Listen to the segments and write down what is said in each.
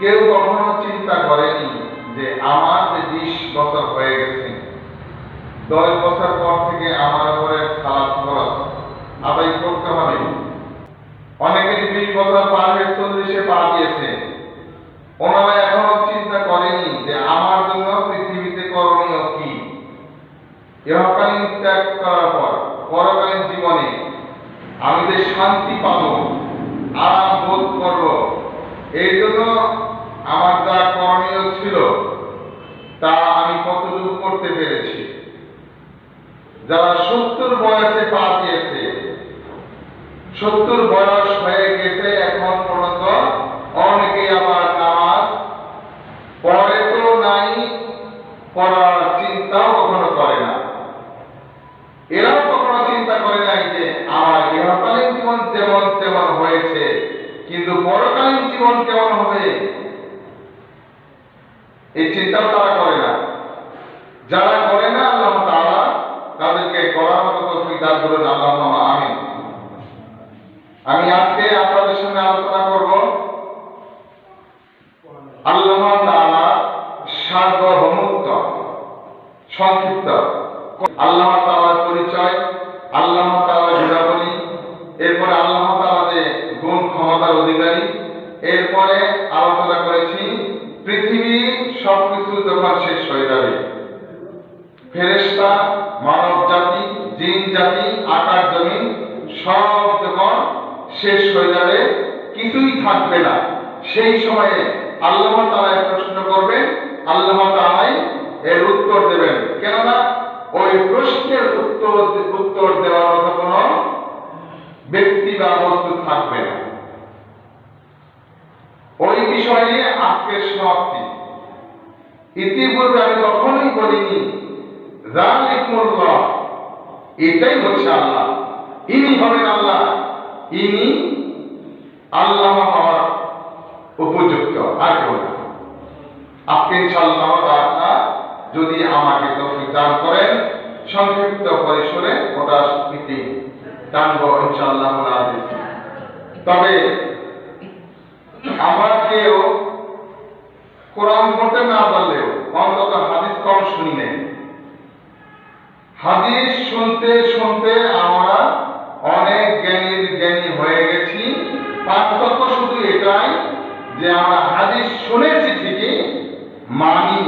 কেউ কখনো চিন্তা করেনি যে আমার যে বিশ বছর হয়ে গেছে, দশ বছর পর থেকে আমার উপরে সালাদ খরচ আদায় করতে হবে। অনেকের বিশ বছর পার হয়ে চল্লিশে পা দিয়েছে, ওনারা এখনও চিন্তা করেনি যে আমার জন্য পৃথিবীতে করণীয় কি। ইহকালীন ত্যাগ করার পর, পরকালীন জীবনে আমি যে শান্তি পাবো, আরাম বোধ করব, এই জন্য আমার যা করণীয় ছিল, তা আমি কতটুকু করতে পেরেছি? যারা সত্তর বয়সে পা দিয়েছে, সত্তর বয়স হয়ে গেছে এখন পর্যন্ত অনেকেই আবার নামাজ পরে তো নাই, পড়ার চিন্তাও কখনো করে না। এরাও কখনো চিন্তা করে নাই যে আমার ইহকালীন জীবন যেমন তেমন হয়েছে, কিন্তু পরকালীন জীবন কেমন হবে? এই চিন্তাও তারা করে না। যারা করে না, আল্লাহ তাআলা তাদেরকে করার মতো তৌফিক দান করুন, আল্লাহ আমিন। আমি আজকে আপনাদের সঙ্গে আলোচনা করব আল্লাহ তাআলা সার্বভৌমত্ব, সংক্ষিপ্ত। আল্লাহ তাআলার পরিচয় আল্লাহ তাআলার গুণাবলী এরপরে আল্লাহ তাআলা যে গুণ ক্ষমতার অধিকারী, এরপরে আলোচনা করেছি পৃথিবী যখন শেষ হয়ে যাবে। ফেরেশতা, মানব জাতি, জিন জাতি আকাশ জমিন সব যখন শেষ হয়ে যাবে, কিছুই থাকবে না। সেই সময়ে আল্লাহ তাআলা প্রশ্ন করবেন, আল্লাহ তাআলাই এর উত্তর দেবেন। কেননা ওই প্রশ্নের উত্তর উত্তর দেওয়ার মতো কোনো ব্যক্তি বা বস্তু থাকবে না। ওই বিষয়ে আজকের সমাপ্তি। ইতিপূর্বে আমি কখনোই বলিনি এটাই হচ্ছে আল্লাহ। ইনি হবেন আল্লাহ। ইনি আল্লাহ হওয়ার উপযুক্ত। আর কেউ না। আজকে ইনশাআল্লাহ তাআলা যদি আমাকে তৌফিক দান করেন, সংক্ষিপ্ত পরিসরে ওটা স্মৃতি টানবো ইনশাআল্লাহ আজিজ তবে আমাকেও কোরআন পড়তে না পারলেও অন্তত হাদিস কম শুনি নেই। হাদিস শুনতে শুনতে আমরা অনেক জ্ঞানীর জ্ঞানী হয়ে গেছি। পার্থক্য শুধু এটাই যে আমরা হাদিস শুনেছি ঠিকই, মানি।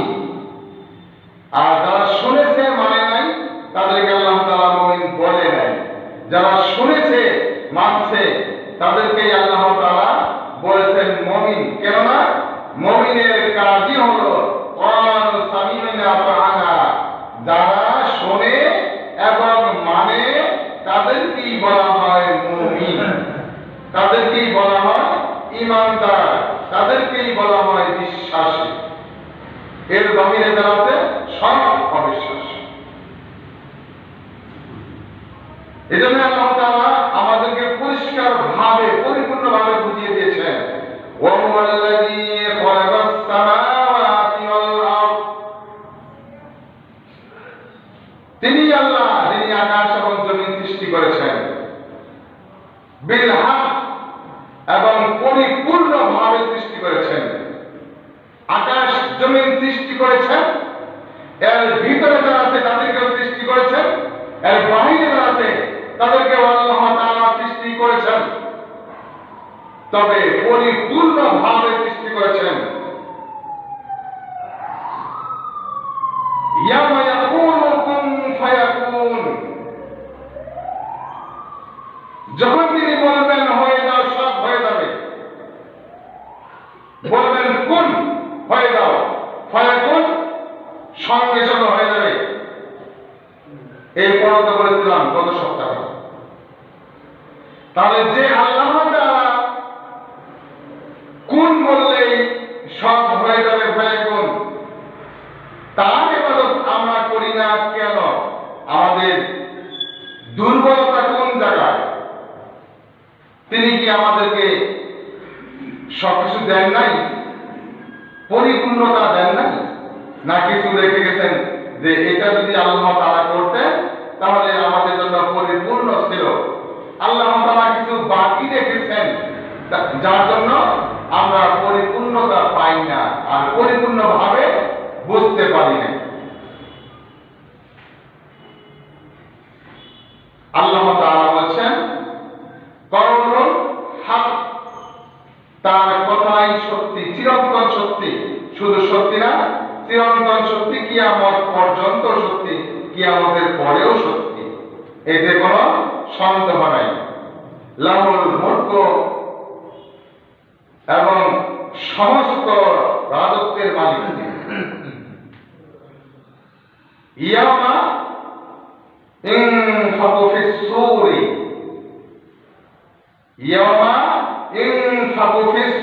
আর যারা শুনেছে মানে নাই, তাদেরকে আল্লাহ তাআলা মুমিন বলে নাই। যারা শুনেছে, মানছে, তাদেরকেই আল্লাহ তিনি আল্লাহ যিনি আকাশ এবং জমিন সৃষ্টি করেছেন। বিল এবং পরিপূর্ণ ভাবে সৃষ্টি করেছেন। আকাশ, জমিন সৃষ্টি করেছেন। এর ভিতরে যারা আছে তাদেরকেও সৃষ্টি করেছেন। এর বাহিরে যারা আছে তাদেরকে আল্লাহ সৃষ্টি করেছেন। তবে পরিপূর্ণ ভাবে সৃষ্টি করেছেন। যখন তিনি বলবেন, হয়ে যাও, সব হয়ে যাবে। বলবেন কোন হয়ে যাও। ফায়াকুন, সঙ্গে সঙ্গে হয়ে যাবে। এই পড়াতে বলেছিলাম, গত সপ্তাহে। তাহলে যে আল্লাহ কোন বললেই সব হয়ে যাবে ফায়াকুন তার ইবাদত আমরা করি না কেন? আমাদের দুর্বলতা কোন জায়গায়? তিনি কি আমাদেরকে সবকিছু দেন নাই? পরিপূর্ণতা দেন নাই? না কিছু রেখে গেছেন যে এটা যদি আল্লাহ তারা করতেন, তাহলে আমাদের জন্য পরিপূর্ণ ছিল আল্লাহ তারা কিছু বাকি রেখেছেন তা- যার জন্য আমরা পরিপূর্ণতা পাই না আর পরিপূর্ণভাবে বুঝতে পারি না আল্লাহ তাআলা বলছেন কওলুল হক তার কথাই সত্যি চিরন্তন সত্যি শুধু সত্যি না, চিরন্তন সত্যি কিয়ামত পর্যন্ত সত্যি কিয়ামতের পরেও সত্যি এতে কোনো সন্দেহ নাই। লাহুল মুলক এবং সমস্ত রাজত্বের মালিক। ইয়ামা ইনফাকু ফিস ইয়ামা ইনফাকু ফিস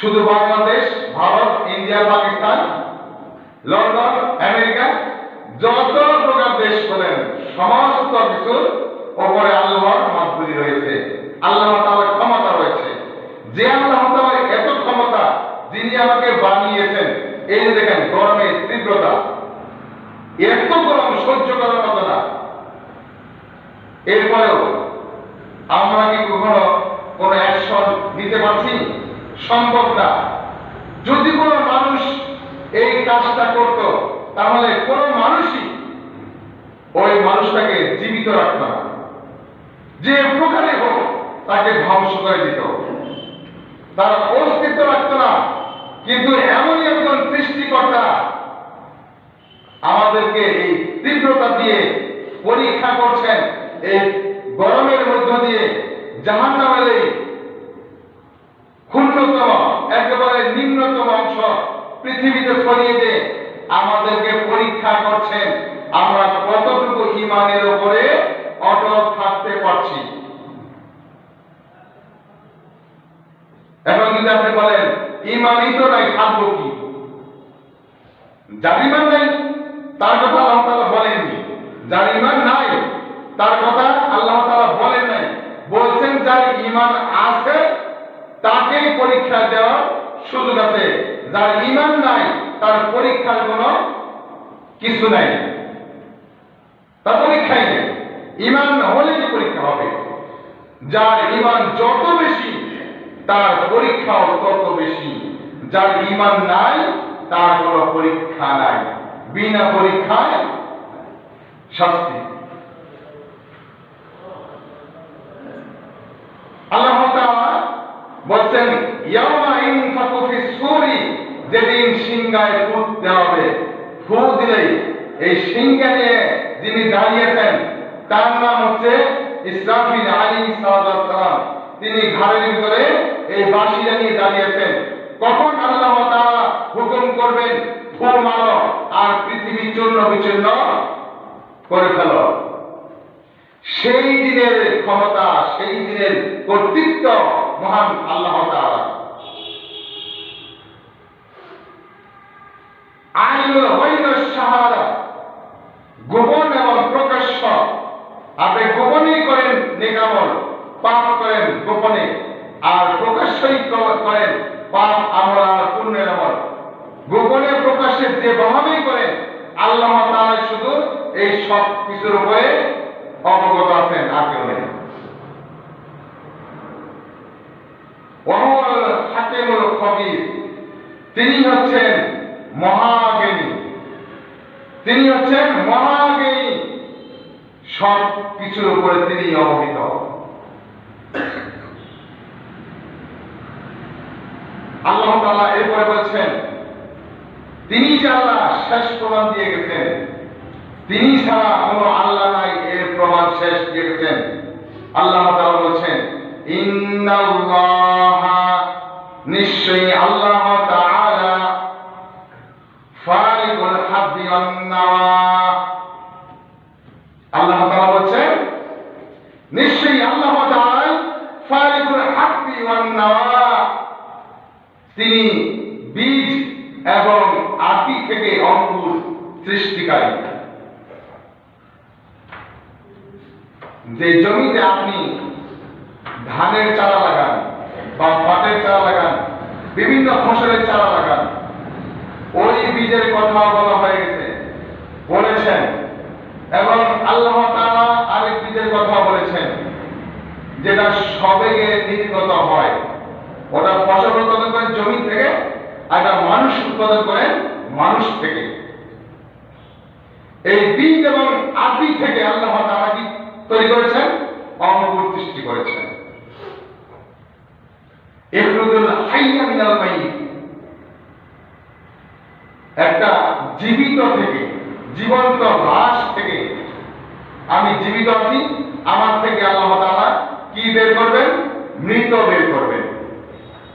শুধু Bangladesh, Bharat, India, Pakistan, London, America, যত প্রকার দেশ করেন সমস্ত কিছুর ওপরে আল্লাহর মাদুরি রয়েছে আল্লাহ ক্ষমতা রয়েছে। যে আল্লাহ এত ক্ষমতা, যিনি আমাকে বানিয়েছেন, এই দেখেন গরমের তীব্রতা, এত গরম সহ্য করার মতো না। এরপরেও আমরা কি কখনো কোনো অ্যাকশন নিতে পারছি সম্ভব না যদি কোনো মানুষ এই কাজটা করত, তাহলে কোনো মানুষই ওই মানুষটাকে জীবিত রাখত না। যে প্রকারে হোক, তাকে ধ্বংস করে দিত। তার অস্তিত্ব রাখত না। কিন্তু এমনই একজন সৃষ্টিকর্তা আমাদেরকে এই তীব্রতা দিয়ে পরীক্ষা করছেন। এই গরমের মধ্য দিয়ে জাহান নামের এই ক্ষুণ্ণতম একেবারে নিম্নতম অংশ পৃথিবীতে ছড়িয়ে দিয়ে আমাদেরকে পরীক্ষা করছেন। আমরা কতটুকু ইমানের উপরে অটল থাকতে পারছি? এখন যদি আপনি বলেন, ইমানই তো নাই থাকব কি? যার ইমান নাই, তার কথা আল্লাহ তাআলা বলেননি। যার ইমান নাই, তার কথা আল্লাহ তাআলা বলেন নাই। বলছেন, যার ইমান পরীক্ষা দেওয়ার সুযোগ আছে। যার ইমান নাই, তার পরীক্ষার কোনো কিছু নাই। তার পরীক্ষাই নেই। ইমান হলেই পরীক্ষা হবে? যার ইমান যত বেশি, তার পরীক্ষাও তত বেশি। যার ইমান নাই, তার কোনো পরীক্ষা নাই। বিনা পরীক্ষায় শাস্তি। আল্লাহ বলছেন যেদিন সিংহায় ফুট দেওয়া হবে। ফু দিলেই এই সিংহা নিয়ে যিনি দাঁড়িয়েছেন, তার নাম হচ্ছে ইসরাফিল আলী সালাম। তিনি ঘাড়ের ভিতরে এই বাঁশিটা নিয়ে দাঁড়িয়েছেন। কখন আল্লাহ তাআলা হুকুম করবেন? ফু মারো আর পৃথিবী চূর্ণ বিচূর্ণ করে ফেলো। সেই দিনের ক্ষমতা, সেই দিনের কর্তৃত্ব মহান আল্লাহ তাআলা। আইনুল হৈন শাহাদা গোপন এবং প্রকাশ্য। আপনি গোপনেই করেন নেকামল, পাপ করেন গোপনে। আর প্রকাশ্যই করেন পাপ, আমল আর পুণ্যের আমল। গোপনে প্রকাশ্যে যেভাবেই করেন, আল্লাহ তাআলা শুধু এই সব কিছুর উপরে অবগত আছেন, আর কেউ নেই। তিনি হচ্ছেন তিনি হচ্ছেন সব কিছুর উপরে তিনি অবহিত। আল্লাহ তাআলা এরপরে বলছেন, তিনি শেষ প্রমাণ দিয়ে গেছেন, তিনি ছাড়া কোনো আল্লাহ নাই, এর প্রমাণ শেষ দিয়ে গেছেন। আল্লাহ তাআলা বলছেন, ইন্নাল্লাহা, নিশ্চয়ই আল্লাহ তাআলা ফারিকুল হাব্বি ওয়ান নাওয়া আল্লাহ তাআলা বলছেন, নিশ্চয়ই আল্লাহ তাআলা ফারিকুল হাব্বি ওয়ান নাওয়া। তিনি বীজ এবং থেকে অঙ্কুর সৃষ্টিকারী। যে জমিতে আপনি ধানের চারা লাগান বা পাটের চারা লাগান, বিভিন্ন ফসলের চারা লাগান, ওই বীজের কথা বলা হয়ে গেছে। বলেছেন। এবং আল্লাহ তাআলা আরেক কথা বলেছেন, যেটা সবেগে নির্গত হয়। ওটা ফসল উৎপাদন করে জমি থেকে, আর এটা মানুষ উৎপাদন করে মানুষ থেকে। এই বীজ এবং আদি থেকে আল্লাহ তাআলা কি তৈরি করেছেন অঙ্কুর সৃষ্টি করেছেন ইখরুজুল হাইয়া মিনাল মাইয়িত একটা জীবিত থেকে জীবন্ত লাশ থেকে আমি জীবিত আছি, আমার থেকে আল্লাহ তাআলা কি বের করবেন? মৃত বের করবেন।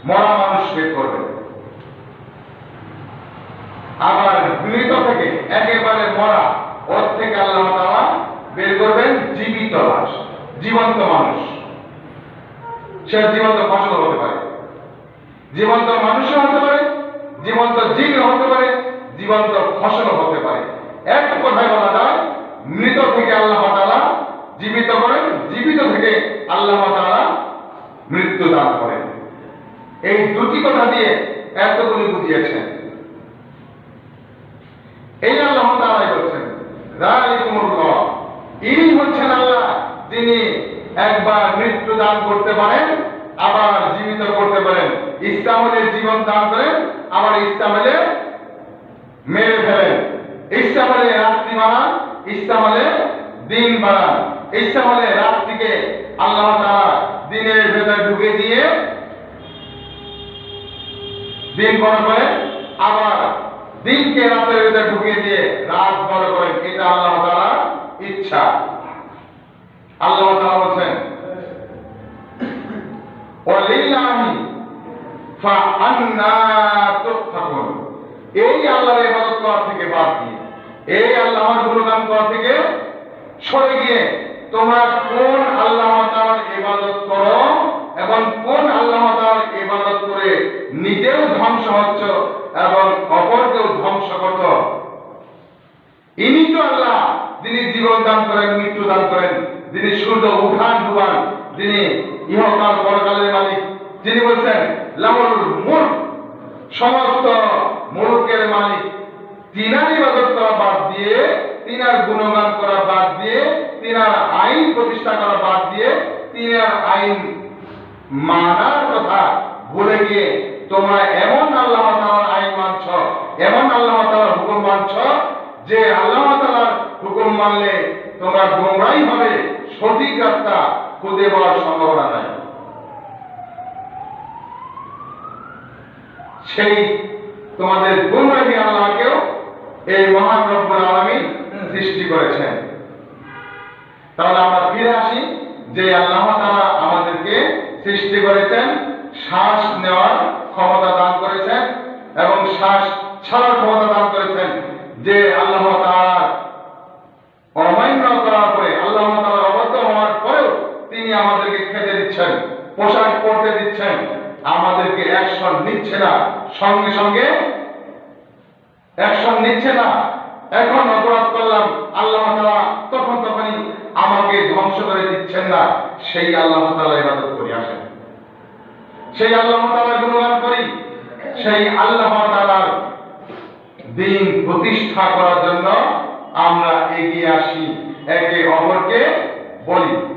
মরা মানুষ বের করবেন। আবার মৃত থেকে একেবারে মরা, ওর থেকে আল্লাহ তাআলা বের করবেন জীবিত লাশ, জীবন্ত মানুষ। সে জীবন্ত ফসল হতে পারে। জীবন্ত মানুষও হতে পারে, জীবন্ত জীব হতে পারে, জীবন্ত ফসল হতে পারে। এক কথায় বলা যায়, মৃত থেকে আল্লাহ তাআলা জীবিত করেন, জীবিত থেকে আল্লাহ তাআলা মৃত্যু দান করেন। এই দুটি কথা দিয়ে এতগুলি বুঝিয়েছেন। এই আল্লাহ তাআলাই বলছেন রালিকুমুল্লাহ ইনি হচ্ছেন আল্লাহ, যিনি একবার মৃত্যু দান করতে পারেন, আবার জীবিত করতে পারেন। ইসলাম জীবন দান করেন, আবার ইসলাম মেরে ফেলেন। হলে রাত্রি ইসলাম হলে দিন ইসলাম হলে রাত্রিকে আল্লাহ তাআলা দিনের ভেতরে ঢুকে দিয়ে দিন বড় করেন, আবার দিনকে রাতের ভিতরে ঢুকিয়ে দিয়ে রাত বড় করেন। এটা আল্লাহ তাআলা ইচ্ছা। আল্লাহ তাআলা বলেন ওয়ালিল্লাহি ফাআন্না তুফাকুন। এই আল্লাহর ইবাদত করা থেকে বাদ দিয়ে এই আল্লাহর গুণগান করা থেকে সরে গিয়ে তোমরা কোন আল্লাহ তাআলার ইবাদত করো এবং কোন আল্লাহ তাআলার ইবাদত করে নিজেও ধ্বংস হচ্ছ এবং অপরকেও ধ্বংস করছ? ইনি তো আল্লাহ, যিনি জীবন দান করেন, মৃত্যু দান করেন, যিনি সূর্য, উঠান, ডুবান, যিনি ইহকাল পরকালের মালিক, যিনি বলছেন লামুল মুলক সমস্ত মুলকের মালিক তিনার ইবাদত করা বাদ দিয়ে গুণগান করা বাদ দিয়ে, তিনার আইন প্রতিষ্ঠা করা বাদ দিয়ে তিনার আইন মানার কথা ভুলে গিয়ে তোমরা এমন আল্লাহ তাআলার আইন মানছ, এমন আল্লাহ তাআলার হুকুম মানছ যে আল্লাহ তাআলার হুকুম মানলে তোমরা গোমরাই হবে, সঠিক রাস্তা খুঁজে পাওয়ার সম্ভাবনা নাই। সেই তোমাদের গুমরাহী আল্লাহকেও এই মহান রব্বুল আলামিন সৃষ্টি করেছেন। তাহলে আমরা ফিরে আসি যে আল্লাহ তাআলা আমাদেরকে সৃষ্টি করেছেন, শ্বাস নেওয়ার ক্ষমতা দান করেছেন এবং শ্বাস ছাড়ার ক্ষমতা দান করেছেন যে আল্লাহ তাআলা অমান্য করার পরে, আল্লাহ হওয়ার পরেও তিনি আমাদেরকে খেতে দিচ্ছেন, পোশাক পরতে দিচ্ছেন। আমাদেরকে অ্যাকশন নিচ্ছে না, সঙ্গে সঙ্গে অ্যাকশন নিচ্ছে না। এখন অপরাধ করলাম, আল্লাহ তালা তখন তখনই আমাকে ধ্বংস করে দিচ্ছেন না। সেই আল্লাহ ইবাদত করি আসেন। সেই আল্লাহ গুণগান করি। সেই আল্লাহ দিন প্রতিষ্ঠা করার জন্য আমরা এগিয়ে আসি, একে অপরকে বলি।